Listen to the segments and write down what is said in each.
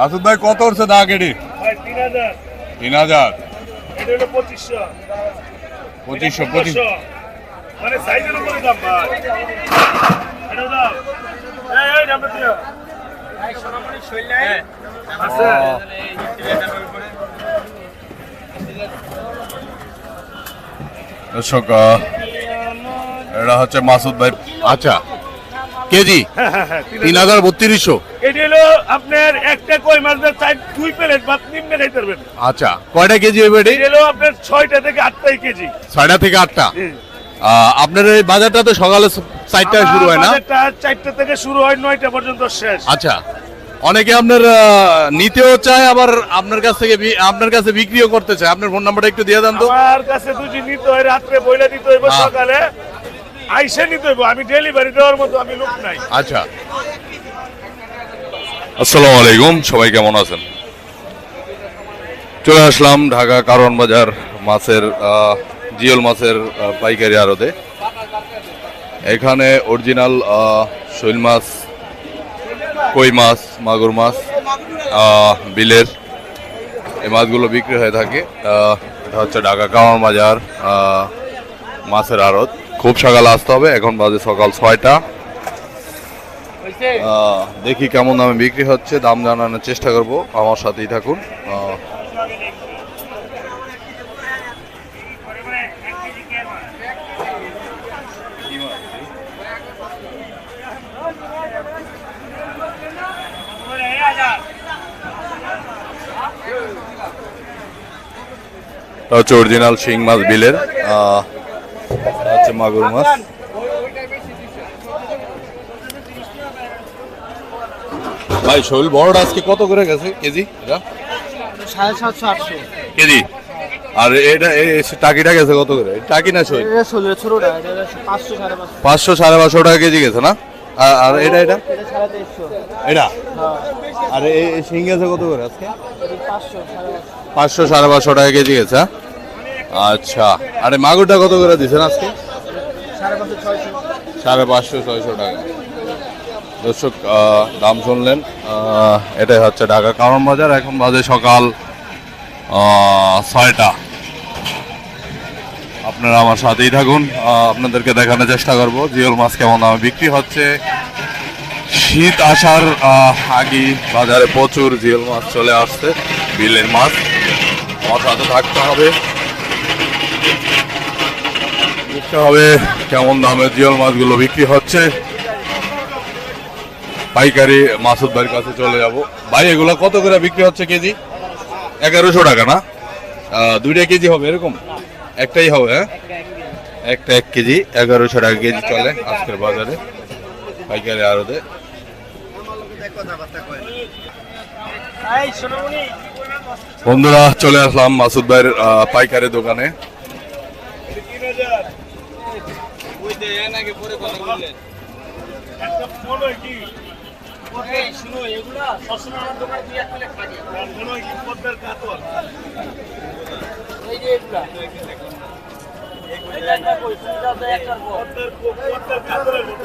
মাসুদ ভাই কত উঠছে দা কেডি তিন হাজার। পঁচিশশো। পঁচিশশো পঁচিশ মানে আছে। দর্শক এটা হচ্ছে মাসুদ ভাই। আচ্ছা। কেজি? তিন হাজার বত্রিশশো। এটি হলো আপনার একটা কই মাছ দিয়ে দুই প্লেট ভাত নিম্নে খাইতে পারবেন। আচ্ছা কয়টা কেজি হইবে এটি? হলো আপনার ছয়টা থেকে আটটাই কেজি। ছয়টা থেকে আটটা? আপনার এই বাজারটা তো সকালে চারটায় শুরু হয় না? চারটা থেকে শুরু হয় নয়টা পর্যন্ত শেষ। আচ্ছা অনেকে আপনার নিতেও চায় আবার আপনার কাছ থেকে আপনার কাছে বিক্রিও করতে চায়। আপনার ফোন নাম্বারটা একটু দিয়ে দেন তো। আমার কাছে দুটি নিতে হয় রাত্রে বইলা দিতে হইব। সকালে। আইসে নিতে আমি ডেলিভারি দেওয়ার মতো আমি লোক নাই। আচ্ছা। আসসালামু আলাইকুম, সবাই কেমন আছেন? চলে আসলাম ঢাকা কারণ বাজার মাছের জিওল মাছের পাইকারি আড়তে। এখানে অরিজিনাল শৈল মাছ, কই মাছ, মাগুর মাছ বিলের এই মাছগুলো বিক্রি হয়ে থাকে। এটা হচ্ছে ঢাকা কারণ বাজার মাছের আড়ত। খুব সকালে আসতে হবে এখন বাজে সকাল ছয়টা। দেখি কেমন দামে বিক্রি হচ্ছে দাম জানানোর চেষ্টা করব আমার সাথেই থাকুন। হচ্ছে অরিজিনাল শিং মাছ বিলের। হচ্ছে মাগুর মাছ। ভাই শৈল বড়টা আজকে কত করে গেছে কেজি এটা? সাড়ে সাতশো আটশো। কেজি? আর এটা টাকিটা গেছে কত করে? টাকি না শৈল? পাঁচশো সাড়ে পাঁচশো। টাকা কেজি গেছে না? আর এটা এটা? এটা হ্যাঁ। আর এই শিং গেছে কত করে আজকে? পাঁচশো সাড়ে পাঁচশো। টাকা কেজি গেছে হ্যাঁ? আচ্ছা। আরে মাগুরটা কত করে দিচ্ছেন আজকে? সাড়ে পাঁচশো, ছয়শো? টাকা। দর্শক দাম শুনলেন। এটাই হচ্ছে ঢাকা কারণ বাজার। এখন বাজে সকাল ছয়টা। আপনারা আমার সাথেই থাকুন। আপনাদেরকে দেখানোর চেষ্টা করব। জিওল মাছ কেমন দামে বিক্রি হচ্ছে? শীত আসার আগে বাজারে প্রচুর জিওল মাছ চলে আসছে। বিলের মাছ। আমার সাথে থাকতে হবে। দেখতে হবে কেমন দামে জিওল মাছগুলো বিক্রি হচ্ছে। পাইকারি মাসুদ ভাইয়ের কাছে চলে যাব। ভাই, এগুলো কত করে বিক্রি হচ্ছে কেজি? এগারোশো টাকা না? দুইটা কেজি হবে এরকম? একটাই হবে হ্যাঁ? একটা এক কেজি, এগারোশো টাকা কেজি চলে আজকের বাজারে পাইকারি আড়তে। বন্ধুরা, চলে আসলাম মাসুদ ভাইয়ের পাইকারি দোকানে। একটা ফোন কো- পদ্মার কাতলের মতো।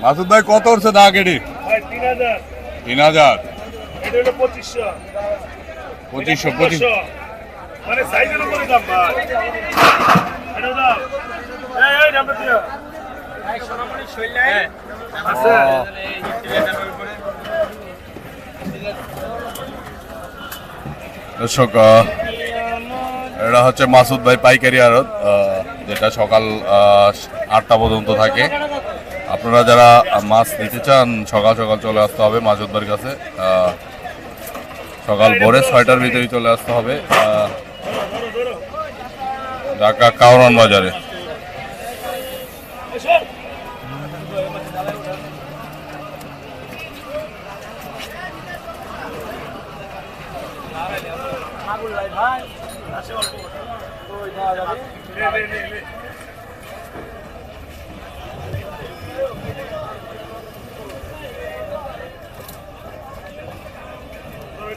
মাসুদ ভাই কত উঠছে দা কেডি ভাই তিন হাজার। তিন হাজার। এটা পঁচিশশো। পঁচিশশো পঁচিশ পঁচিশশো মানে সাইজের উপরে দাম ভাই। এটা দাম এই এই দামটা দিও আছে। দর্শক এটা হচ্ছে মাসুদ ভাই পাইকারি আড়ত আহ, যেটা সকাল আহ, আটটা পর্যন্ত থাকে। আপনারা যারা মাছ নিতে চান সকাল সকাল চলে আসতে হবে মাসুদ ভাইয়ের কাছে। আহ, সকাল ভোরে ছয়টার ভিতরেই চলে আসতে হবে। ঢাকা কাউরান বাজারে। এসব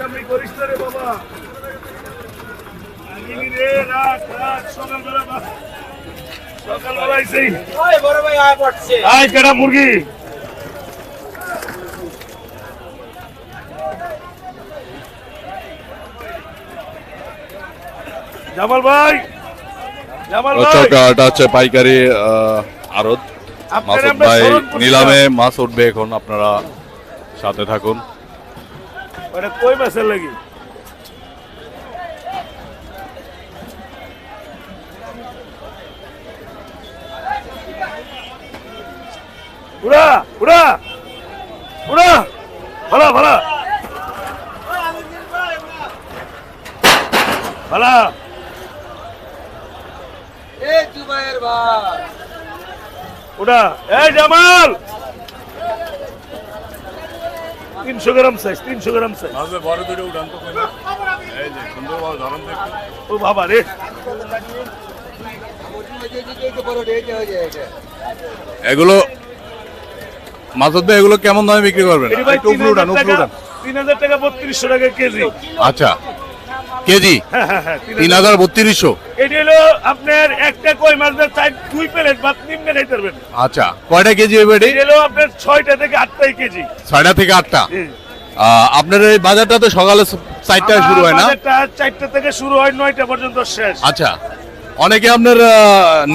করিস রে বাবা। রে রাখ রাখ সকালবেলা সকালবেলা আইসি বড় ভাই আয় পড়ছে। আয় কেডা মুরগি? জামাল ভাই জামাল ভাই। এটা হচ্ছে পাইকারি আহ, আড়ত। মাসুদ ভাই নিলামে মাছ উঠবে এখন আপনারা সাথে থাকুন। মানে কই মাসের লাগি? উড়া উড়া উড়া ভালা ভালা। ভালা। এ জুবাইর ভাই। উড়া। এই জামাল! তিনশো গ্রাম সাইজ তিনশো গ্রাম সাইজ ও বাবা রে। এগুলো মাছের দিয়ে এগুলো কেমন দামে বিক্রি করবেন? ভাই একটু উপরে উঠান উপরে উঠান। তিন হাজার টাকা বত্রিশশো টাকা কেজি। আচ্ছা। কেজি? হ্যাঁ হ্যাঁ হ্যাঁ তিন হাজার। বত্রিশশো। এটি হলো আপনার একটা কই মাছ দুই প্লেট বা নিম্নে খাইতে পারবেন আচ্ছা কয়টা কেজি হবে এটি? এটি হলো আপনার ছয়টা থেকে আটটাই কেজি। ছয়টা থেকে আটটা? আপনার এই বাজারটা তো সকালে চারটায় শুরু হয় না? চারটা থেকে শুরু হয় নয়টা পর্যন্ত শেষ। আচ্ছা অনেকে আপনার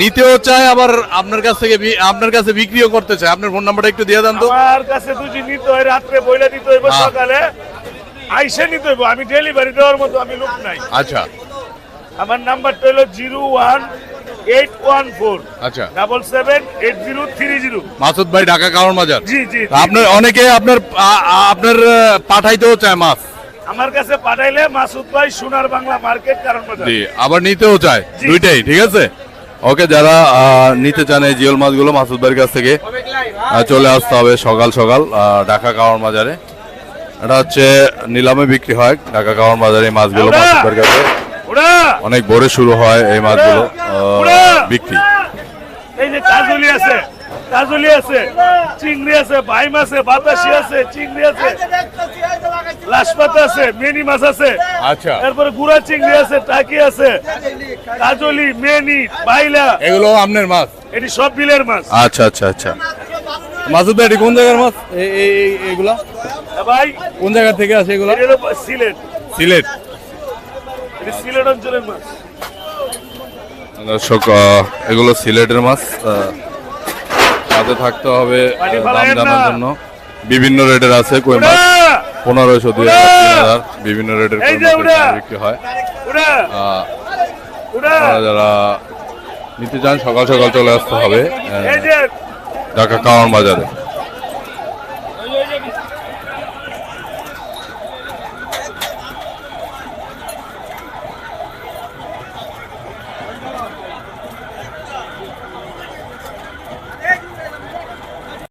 নিতেও চায় আবার আপনার কাছ থেকে আপনার কাছে বিক্রিও করতে চায়। আপনার ফোন নাম্বারটা একটু দিয়ে দেন তো। আমার কাছে দুটি নিতে হয় রাত্রে বইলা দিতে হ্যাঁ। সকালে। আইসে নিতে হইব আমি ডেলিভারি দেওয়ার মতো আমি লোক নাই। আচ্ছা। আমার নাম্বারটা হলো zero one eight one four. আচ্ছা। Double seven eight zero three zero. Masud ভাই ঢাকা কারণ বাজার? জি জি। আপনার অনেকে আপনার আপনার পাঠাইতেও চায় মাছ। আমার কাছে পাঠাইলে মাসুদ ভাই সোনার বাংলা মার্কেট কারণ বাজার। জি আবার নিতেও চায়। দুইটাই ঠিক আছে? ওকে যারা নিতে চান এই জিওল মাছগুলো মাসুদ ভাইয়ের কাছ থেকে চলে আসতে হবে সকাল সকাল ঢাকা কাওয়ার বাজারে। এটা হচ্ছে নিলামে বিক্রি হয়। ঢাকা কাওয়ার বাজারে এই মাছগুলো কাছে অনেক ভোরে শুরু হয় এই মাছগুলো! বিক্রি। এই যে কাজলি আছে কাজলি আছে চিংড়ি আছে বাইম আছে বাতাসি আছে চিংড়ি আছে লাশপাতা আছে মেনি মাছ আছে। আচ্ছা। তারপরে গুড়া চিংড়ি আছে টাকি আছে কাজলি মেনি বাইলা। এগুলো আপনার মাছ? এটি সব বিলের মাছ। আচ্ছা আচ্ছা আচ্ছা। মাসুদ ভাই এটি কোন জায়গার মাছ? এগুলা? কোন জায়গা থেকে আসে এগুলা? সিলেট। সিলেট। সিলেট অঞ্চলের মাছ। দর্শক এগুলো সিলেটের মাছ সাথে থাকতে হবে দাম জানার জন্য। বিভিন্ন রেটের আছে কই মাছ! পনেরোশো দুই হাজার বিভিন্ন রেটের বিক্রি হয়। যারা নিতে চান সকাল সকাল চলে আসতে হবে ঢাকা কাওয়ান বাজারে।